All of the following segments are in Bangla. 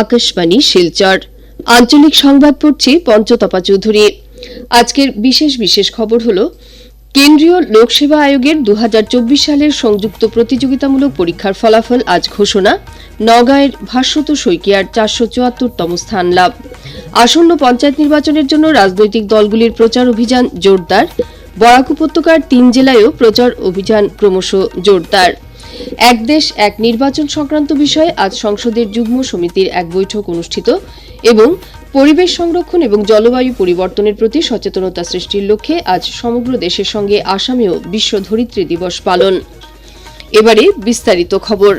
আকাশবাণী, শিলচর। আঞ্চলিক সংবাদ পড়ছি পঞ্চতপা চৌধুরী। আজকের বিশেষ বিশেষ খবর হল, কেন্দ্রীয় লোকসেবা আয়োগের দু হাজার চব্বিশ সালের সংযুক্ত প্রতিযোগিতামূলক পরীক্ষার ফলাফল আজ ঘোষণা। নগাঁয়ের ভাস্বত শৈকিয়ার চারশো চুয়াত্তরতম স্থান লাভ। আসন্ন পঞ্চায়েত নির্বাচনের জন্য রাজনৈতিক দলগুলির প্রচার অভিযান জোরদার। বরাক উপত্যকার তিন জেলায়ও প্রচার অভিযান ক্রমশ জোরদার। এক দেশ, এক নির্বাচন সংক্রান্ত বিষয়ে আজ সংসদের যুগ্ম সমিতির এক বৈঠক অনুষ্ঠিত এবং পরিবেশ সংরক্ষণ এবং জলবায়ু পরিবর্তনের প্রতি সচেতনতা সৃষ্টির লক্ষ্যে আজ সমগ্র দেশের সঙ্গে আসামেও বিশ্ব ধরিত্রী দিবস পালন। এবারে বিস্তারিত খবর।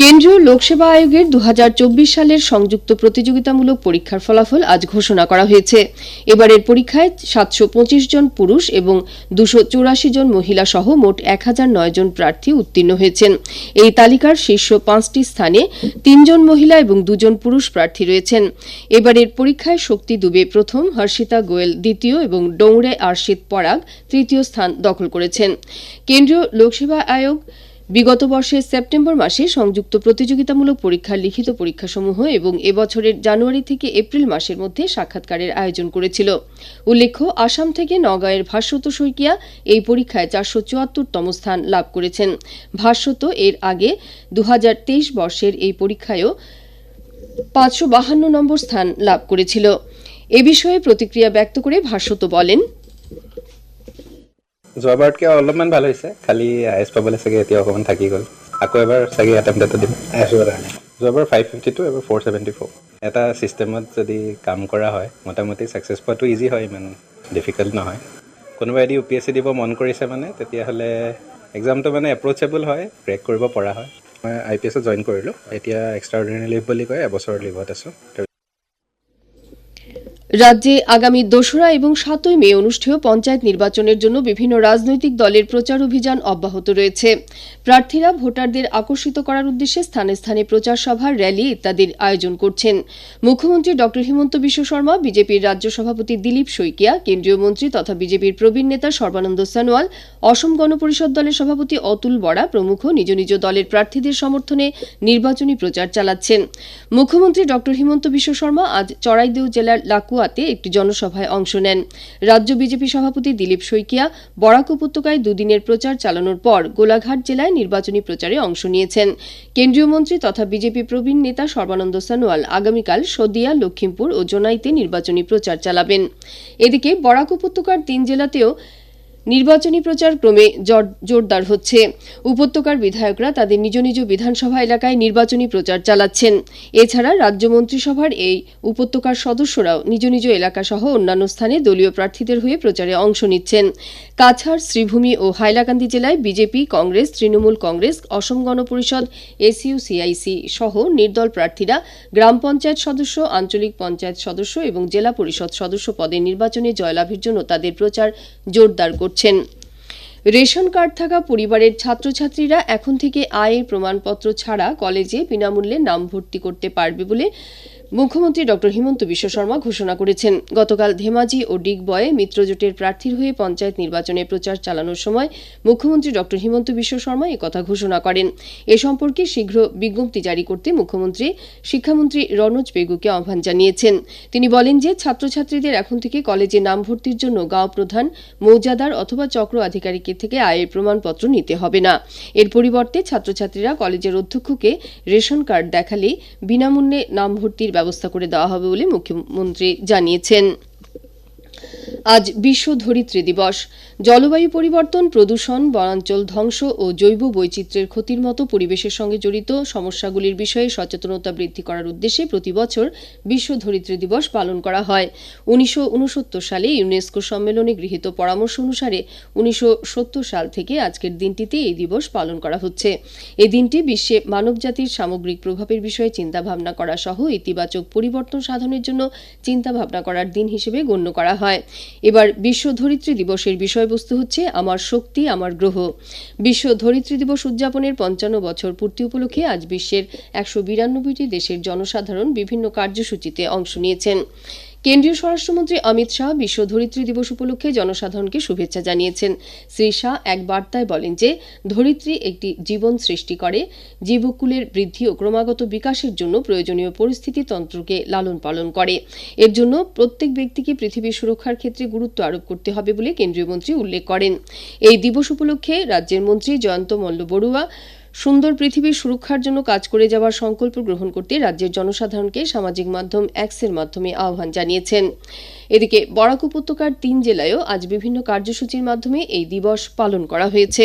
কেন্দ্রীয় লোকসেবা আয়োগের দু হাজার চব্বিশ সালের সংযুক্ত প্রতিযোগিতামূলক পরীক্ষার ফলাফল আজ ঘোষণা করা হয়েছে। এবারের পরীক্ষায় সাতশো পঁচিশ জন পুরুষ এবং দুশো জন মহিলা সহ মোট এক হাজার নয় জন প্রার্থী উত্তীর্ণ হয়েছেন। এই তালিকার শীর্ষ পাঁচটি স্থানে তিনজন মহিলা এবং দুজন পুরুষ প্রার্থী রয়েছেন। এবারের পরীক্ষায় শক্তি দুবে প্রথম, হর্ষিতা গোয়েল দ্বিতীয় এবং ডৌড়ে আরশিদ পরাগ তৃতীয় স্থান দখল করেছেন। কেন্দ্রীয় লোকসেবা আয়োগ বিগত বর্ষের সেপ্টেম্বর মাসে সংযুক্ত প্রতিযোগিতামূলক পরীক্ষার লিখিত পরীক্ষাসমূহ এবং এবছরের জানুয়ারি থেকে এপ্রিল মাসের মধ্যে সাক্ষাৎকারের আয়োজন করেছিল। উল্লেখ্য, আসাম থেকে নগাঁয়ের ভাস্বত শইকিয়া এই পরীক্ষায় চারশো চুয়াত্তরতম স্থান লাভ করেছেন। ভাস্বত এর আগে দু হাজার তেইশ বর্ষের এই পরীক্ষায়ও পাঁচশো বাহান্ন নম্বর স্থান লাভ করেছিল। এ বিষয়ে প্রতিক্রিয়া ব্যক্ত করে ভাস্বত বলেন যোৱাবাৰতকৈ অলপমান ভাল হৈছে খালি আই এছ পাবলৈ চাগে এতিয়া অকণমান থাকি গ'ল। আকৌ এবাৰ চাগে এটেম্প এটা দিম যোৱাবাৰ ফাইভ ফিফটি টু এবাৰ ফ'ৰ ছেভেণ্টি ফ'ৰ এটা ছিষ্টেমত যদি কাম কৰা হয় মোটামুটি ছাকচেছ পোৱাটো ইজি হয় ইমান ডিফিকাল্ট নহয়। কোনোবাই যদি ইউ পি এছ চি দিব মন কৰিছে মানে তেতিয়াহ'লে এক্সামটো মানে এপ্ৰ'চেবল হয় ক্ৰেক কৰিব পৰা হয়। মই আই পি এছত জইন কৰিলোঁ। এতিয়া এক্সট্ৰা অৰ্ডিনেৰী লিভ বুলি কয় এবছৰৰ লিভত আছোঁ। রাজ্যে আগামী দোসরা এবং সাতই মে অনুষ্ঠেয় পঞ্চায়েত নির্বাচনের জন্য বিভিন্ন রাজনৈতিক দলের প্রচার অভিযান অব্যাহত রয়েছে। প্রার্থীরা ভোটারদের আকর্ষিত করার উদ্দেশ্যে স্থানে স্থানে প্রচার সভা, র্যালি ইত্যাদির আয়োজন করছেন। মুখ্যমন্ত্রী ড হিমন্ত বিশ্ব শর্মা, বিজেপির রাজ্য সভাপতি দিলীপ শইকিয়া, কেন্দ্রীয় মন্ত্রী তথা বিজেপির প্রবীণ নেতা সর্বানন্দ সনোয়াল, অসম গণপরিষদ দলের সভাপতি অতুল বরা প্রমুখ নিজ নিজ দলের প্রার্থীদের সমর্থনে নির্বাচনী প্রচার চালাচ্ছেন। মুখ্যমন্ত্রী ড হিমন্ত বিশ্ব শর্মা আজ চড়াইদেউ জেলার লাকুয়াতে একটি জনসভায় অংশ নেন। রাজ্য বিজেপি সভাপতি দিলীপ শইকিয়া বরাক উপত্যকায় দুদিনের প্রচার চালানোর পর গোলাঘাট জেলায় নির্বাচনী প্রচারে অংশ নিয়েছেন। কেন্দ্রীয় মন্ত্রী তথা বিজেপি প্রবীণ নেতা সর্বানন্দ সনোয়াল আগামীকাল সদিয়া লক্ষ্মীমপুর ও জোনাইতে নির্বাচনী প্রচার চালাবেন। এদিকে বরাক উপত্যকার তিন জেলাতেও নির্বাচনী প্রচার ক্রমে জোর- জোরদার হচ্ছে। উপত্যকার বিধায়করা তাদের নিজ নিজ বিধানসভা এলাকায় নির্বাচনী প্রচার চালাচ্ছেন। এছাড়া রাজ্য মন্ত্রিসভার এই উপত্যকার সদস্যরাও নিজ নিজ এলাকা সহ অন্যান্য স্থানে দলীয় প্রার্থীদের হয়ে প্রচারে অংশ নিচ্ছেন। কাছাড়, শ্রীভূমি ও হাইলাকান্দি জেলায় BJP, Congress, Trinamool Congress, Asom Gana Parishad, SU, CIC সহ নির্দল প্রার্থীরা গ্রাম পঞ্চায়েত সদস্য, আঞ্চলিক পঞ্চায়েত সদস্য এবং জেলা পরিষদ সদস্য পদে নির্বাচনে জয়লাভের জন্য তাদের প্রচার জোরদার করছেন। রেশন কার্ড থাকা পরিবারের ছাত্রছাত্রীরা এখন থেকে আয়ের প্রমাণপত্র ছাড়া কলেজে বিনামূল্যে নাম ভর্তি করতে পারবে বলে মুখ্যমন্ত্রী ড হিমন্ত বিশ্ব শর্মা ঘোষণা করেছেন। গতকাল ধেমাজি ও ডিগবয়ে মিত্রজোটের প্রার্থীর হয়ে পঞ্চায়েত নির্বাচনে প্রচার চালানোর সময় মুখ্যমন্ত্রী ড হিমন্ত বিশ্ব শর্মা একথা ঘোষণা করেন। এ সম্পর্কে শীঘ্র বিজ্ঞপ্তি জারি করতে মুখ্যমন্ত্রী, শিক্ষামন্ত্রী রনোজ পেগুকে আহ্বান জানিয়েছেন। তিনি বলেন যে, ছাত্রছাত্রীদের এখন থেকে কলেজে নাম ভর্তির জন্য গাঁও প্রধান, মৌজাদার অথবা চক্র আধিকারিকের থেকে আয়ের প্রমাণপত্র নিতে হবে না। এর পরিবর্তে ছাত্রছাত্রীরা কলেজের অধ্যক্ষকে রেশন কার্ড দেখালেই বিনামূল্যে নাম ভর্তির ব্যবস্থা করে দেওয়া হবে বলে মুখ্যমন্ত্রী জানিয়েছেন। আজ বিশ্ব ধরিত্রী দিবস। জলবায়ু পরিবর্তন, প্রদূষণ, বনাঞ্চল ধ্বংস ও জৈব বৈচিত্র্যের ক্ষতির মতো পরিবেশের সঙ্গে জড়িত সমস্যাগুলির বিষয়ে সচেতনতা বৃদ্ধি করার উদ্দেশ্যে প্রতি বছর বিশ্ব ধরিত্রী দিবস পালন করা হয়। উনিশশো উনসত্তর সালে ইউনেস্কো সম্মেলনে গৃহীত পরামর্শ অনুসারে উনিশশো সত্তর সাল থেকে আজকের দিনটিতে এই দিবস পালন করা হচ্ছে। এই দিনটি বিশ্বে মানবজাতির সামগ্রিক প্রভাবের বিষয়ে চিন্তাভাবনা করা সহ ইতিবাচক পরিবর্তন সাধনের জন্য চিন্তাভাবনা করার দিন হিসেবে গণ্য করা হয়। এবার বিশ্ব ধরিত্রী দিবসের বিষয়বস্তু হচ্ছে আমার শক্তি, আমার গ্রহ। বিশ্ব ধরিত্রী দিবস উদযাপনের পঞ্চান্ন বছর পূর্তি উপলক্ষে আজ বিশ্বের একশো বিরানব্বইটি দেশের জনসাধারণ বিভিন্ন কার্যসূচিতে অংশ নিয়েছেন। কেন্দ্রীয় স্বরাষ্ট্রমন্ত্রী অমিত শাহ বিশ্ব ধরিত্রী দিবস উপলক্ষে জনসাধারণকে শুভেচ্ছা জানিয়েছেন। শ্রী শাহ এক বার্তায় বলেন যে, ধরিত্রী একটি জীবন সৃষ্টি করে, জীবকুলের বৃদ্ধি ও ক্রমাগত বিকাশের জন্য প্রয়োজনীয় পরিস্থিতি তন্ত্রকে লালন পালন করে। এর জন্য প্রত্যেক ব্যক্তিকে পৃথিবীর সুরক্ষার ক্ষেত্রে গুরুত্ব আরোপ করতে হবে বলে কেন্দ্রীয় মন্ত্রী উল্লেখ করেন। এই দিবস উপলক্ষে রাজ্যের মন্ত্রী জয়ন্ত মল্ল বড়ুয়া সুন্দর পৃথিবীর সুরক্ষার জন্য কাজ করে যাওয়ার সংকল্প গ্রহণ করতে রাজ্যের জনসাধারণকে সামাজিক মাধ্যম অ্যাক্সের মাধ্যমে আহ্বান জানিয়েছেন। এদিকে বরাক উপত্যকার তিন জেলায়ও আজ বিভিন্ন কার্যসূচির মাধ্যমে এই দিবস পালন করা হয়েছে।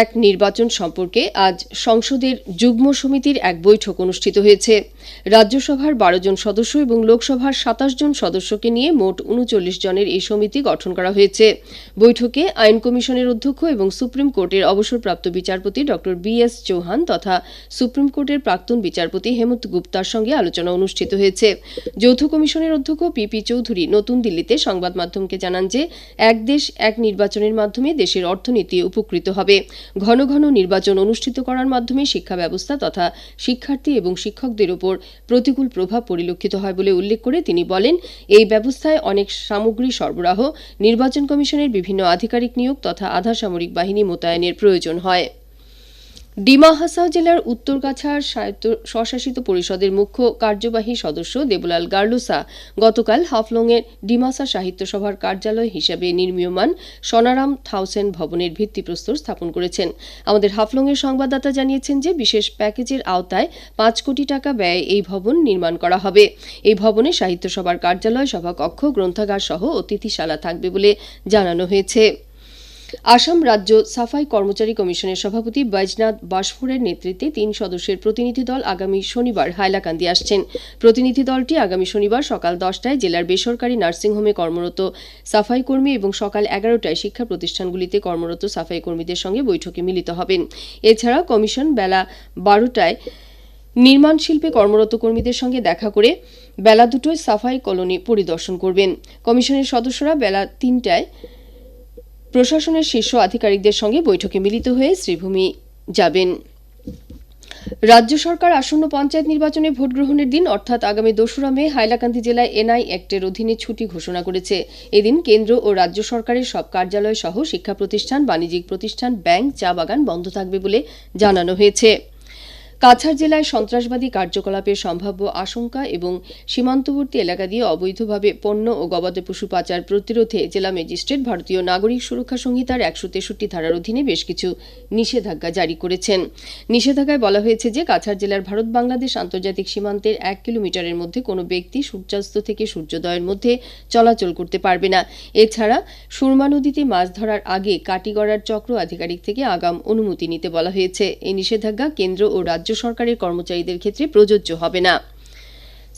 এক নির্বাচন সম্পর্কে আজ সংসদের যুগ্ম সমিতির এক বৈঠক অনুষ্ঠিত হয়েছে। রাজ্যসভার বারো জন সদস্য এবং লোকসভার সাতাশ জন সদস্যকে নিয়ে মোট উনচল্লিশ জনের এই সমিতি গঠন করা হয়েছে। বৈঠকে আইন কমিশনের অধ্যক্ষ এবং সুপ্রিম কোর্টের অবসরপ্রাপ্ত বিচারপতি ড. বি এস চৌহান তথা সুপ্রিম কোর্টের প্রাক্তন বিচারপতি হেমন্ত গুপ্তার সঙ্গে আলোচনা অনুষ্ঠিত হয়েছে। যৌথ কমিশনের অধ্যক্ষ পিপি চৌধুরী নতুন দিল্লিতে সংবাদ মাধ্যমকে জানান যে, এক দেশ এক নির্বাচনের মাধ্যমে দেশের অর্থনীতি উপকৃত হবে। ঘন ঘন নির্বাচন অনুষ্ঠিত করার মাধ্যমে শিক্ষা ব্যবস্থা তথা শিক্ষার্থী এবং শিক্ষকদের উপর প্রতিকূল প্রভাব পরিলক্ষিত হয় বলে উল্লেখ করে তিনি বলেন, এই ব্যবস্থায় অনেক সামগ্রী সরবরাহ, নির্বাচন কমিশনের বিভিন্ন আধিকারিক নিয়োগ তথা আধা সামরিক বাহিনী মোতায়েনের প্রয়োজন হয়। ডিমা হাসাও জেলার উত্তরগাছার স্বায়ত্ত স্বশাসিত পরিষদের মুখ্য কার্যবাহী সদস্য দেবলাল গার্লোসা গতকাল হাফলংয়ের ডিমাসা সাহিত্য সভার কার্যালয় হিসাবে নির্মীয়মান সোনারাম থাউসেন ভবনের ভিত্তিপ্রস্তর স্থাপন করেছেন। আমাদের হাফলংয়ের সংবাদদাতা জানিয়েছেন যে, বিশেষ প্যাকেজের আওতায় পাঁচ কোটি টাকা ব্যয়ে এই ভবন নির্মাণ করা হবে। এই ভবনে সাহিত্য সভার কার্যালয়, সভাকক্ষ, গ্রন্থাগার সহ অতিথিশালা থাকবে বলে জানানো হয়েছে। আসাম রাজ্য সাফাই কর্মচারী কমিশনের সভাপতি বৈজনাথ বাসফোরের নেতৃত্বে তিন সদস্যের প্রতিনিধি দল আগামী শনিবার হাইলাকান্দি আসছেন। প্রতিনিধি দলটি আগামী শনিবার সকাল দশটায় জেলার বেসরকারি নার্সিংহোমে কর্মরত সাফাই কর্মী এবং সকাল এগারোটায় শিক্ষা প্রতিষ্ঠানগুলিতে কর্মরত সাফাই কর্মীদের সঙ্গে বৈঠকে মিলিত হবেন। এছাড়া কমিশন বেলা বারোটায় নির্মাণ শিল্পে কর্মরত কর্মীদের সঙ্গে দেখা করে বেলা দুটোয় সাফাই কলোনি পরিদর্শন করবেন। কমিশনের সদস্যরা বেলা তিনটায় প্রশাসনের শীর্ষ আধিকারিকদের সঙ্গে বৈঠকে মিলিত হয়ে শ্রীভূমি যাবেন। রাজ্য সরকার আসন্ন পঞ্চায়েত নির্বাচনে ভোট গ্রহণের দিন, অর্থাৎ আগামী দোসরা মে, হাইলাকান্দি জেলায় এনআই অ্যাক্টের অধীনে ছুটি ঘোষণা করেছে। এদিন কেন্দ্র ও রাজ্য সরকারের সব কার্যালয় সহ শিক্ষা প্রতিষ্ঠান, বাণিজ্যিক প্রতিষ্ঠান, ব্যাংক, চা বাগান বন্ধ থাকবে বলে জানানো হয়েছে। কাছাড় জেলায় সন্ত্রাসবাদী কার্যকলাপের সম্ভাব্য আশঙ্কা এবং সীমান্তবর্তী এলাকা দিয়ে অবৈধভাবে পণ্য ও গবাদি পশু পাচার প্রতিরোধে জেলা ম্যাজিস্ট্রেট ভারতীয় নাগরিক সুরক্ষা সংহিতার একশো তেষট্টি ধারার অধীনে বেশ কিছু নিষেধাজ্ঞা জারি করেছেন। নিষেধাজ্ঞায় বলা হয়েছে যে কাছাড় জেলার ভারত বাংলাদেশ আন্তর্জাতিক সীমান্তের এক কিলোমিটারের মধ্যে কোনো ব্যক্তি সূর্যাস্ত থেকে সূর্যোদয়ের মধ্যে চলাচল করতে পারবে না। এছাড়া সুরমা নদীতে মাছ ধরার আগে কাটিগড়ার চক্র আধিকারিক থেকে আগাম অনুমতি নিতে বলা হয়েছে। এই নিষেধাজ্ঞা কেন্দ্র ও রাজ্য সরকারের কর্মচারীদের ক্ষেত্রে প্রযোজ্য হবে না।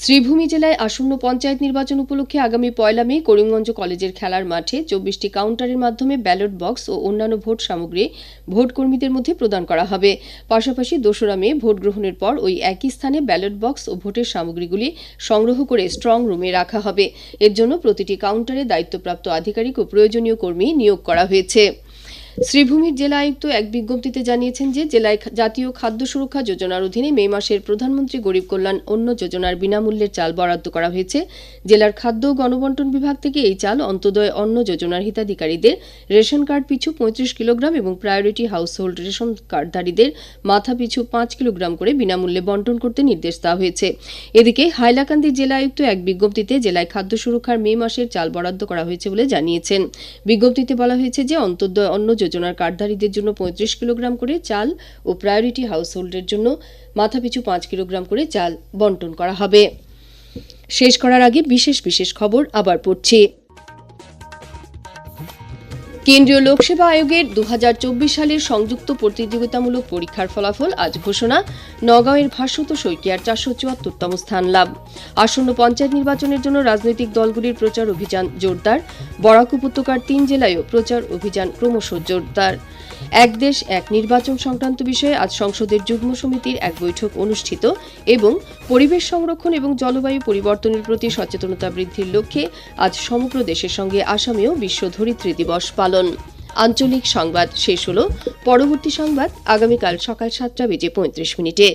শ্রীভূমি জেলায় আসন্ন পঞ্চায়েত নির্বাচন উপলক্ষে আগামী পয়লা মে করিমগঞ্জ কলেজের খেলার মাঠে চব্বিশটি কাউন্টারের মাধ্যমে ব্যালট বক্স ও অন্যান্য ভোট সামগ্রী ভোট কর্মীদের মধ্যে প্রদান করা হবে। পাশাপাশি দোসরা মে ভোট গ্রহণের পর ওই একই স্থানে ব্যালট বক্স ও ভোটের সামগ্রীগুলি সংগ্রহ করে স্ট্রং রুমে রাখা হবে। এর জন্য প্রতিটি কাউন্টারে দায়িত্বপ্রাপ্ত আধিকারিক ও প্রয়োজনীয় কর্মী নিয়োগ করা হয়েছে। শ্রীভূমির জেলা আয়ুক্ত এক বিজ্ঞপ্তিতে জানিয়েছেন যে জেলায় জাতীয় খাদ্য সুরক্ষা যোজনার অধীনে মে মাসের প্রধানমন্ত্রী গরিব কল্যাণ অন্য যোজনার বিনামূল্যের চাল বরাদ্দ করা হয়েছে। জেলার খাদ্য গণবন্টন বিভাগ থেকে এই চাল অন্তদয় অন্য যোজনার হিতাধিকারীদের রেশন কার্ড পিছু পঁয়ত্রিশ কিলোগ্রাম এবং প্রায়োরিটি হাউসহোল্ড রেশন কার্ডধারীদের মাথা পিছু পাঁচ কিলোগ্রাম করে বিনামূল্যে বন্টন করতে নির্দেশ দেওয়া হয়েছে। এদিকে হাইলাকান্দি জেলা আয়ুক্ত এক বিজ্ঞপ্তিতে জেলায় খাদ্য সুরক্ষার মে মাসের চাল বরাদ্দ করা হয়েছে বলে জানিয়েছেন। বিজ্ঞপ্তিতে বলা হয়েছে যে অন্তর্দয় অন্ন যোজনার কার্ডধারীদের জন্য পঁয়ত্রিশ কিলোগ্রাম করে চাল ও প্রায়োরিটি হাউসহোল্ডের জন্য মাথাপিছু পাঁচ কিলোগ্রাম করে চাল বন্টন করা হবে। শেষ করার আগে বিশেষ বিশেষ খবর আবার পড়ছি। কেন্দ্রীয় লোকসেবা আয়োগের দু হাজার চব্বিশ সালের সংযুক্ত প্রতিযোগিতামূলক পরীক্ষার ফলাফল আজ ঘোষণা। নগাঁওয়ের ভাস্বত শৈকিয়ার চারশো চুয়াত্তরতম স্থান লাভ। আসন্ন পঞ্চায়েত নির্বাচনের জন্য রাজনৈতিক দলগুলির প্রচার অভিযান জোরদার। বরাক উপত্যকার তিন জেলায়ও প্রচার অভিযান ক্রমশ জোরদার। এক দেশ, এক নির্বাচন সংক্রান্ত বিষয়ে আজ সংসদের যুগ্ম সমিতির এক বৈঠক অনুষ্ঠিত এবং পরিবেশ সংরক্ষণ এবং জলবায়ু পরিবর্তনের প্রতি সচেতনতা বৃদ্ধির লক্ষ্যে আজ সমগ্র দেশের সঙ্গে আসামেও বিশ্ব ধরিত্রী দিবস পালন। আঞ্চলিক সংবাদ শেষ হল। পরবর্তী সংবাদ আগামীকাল সকাল সাতটা বেজে পঁয়ত্রিশ মিনিটে।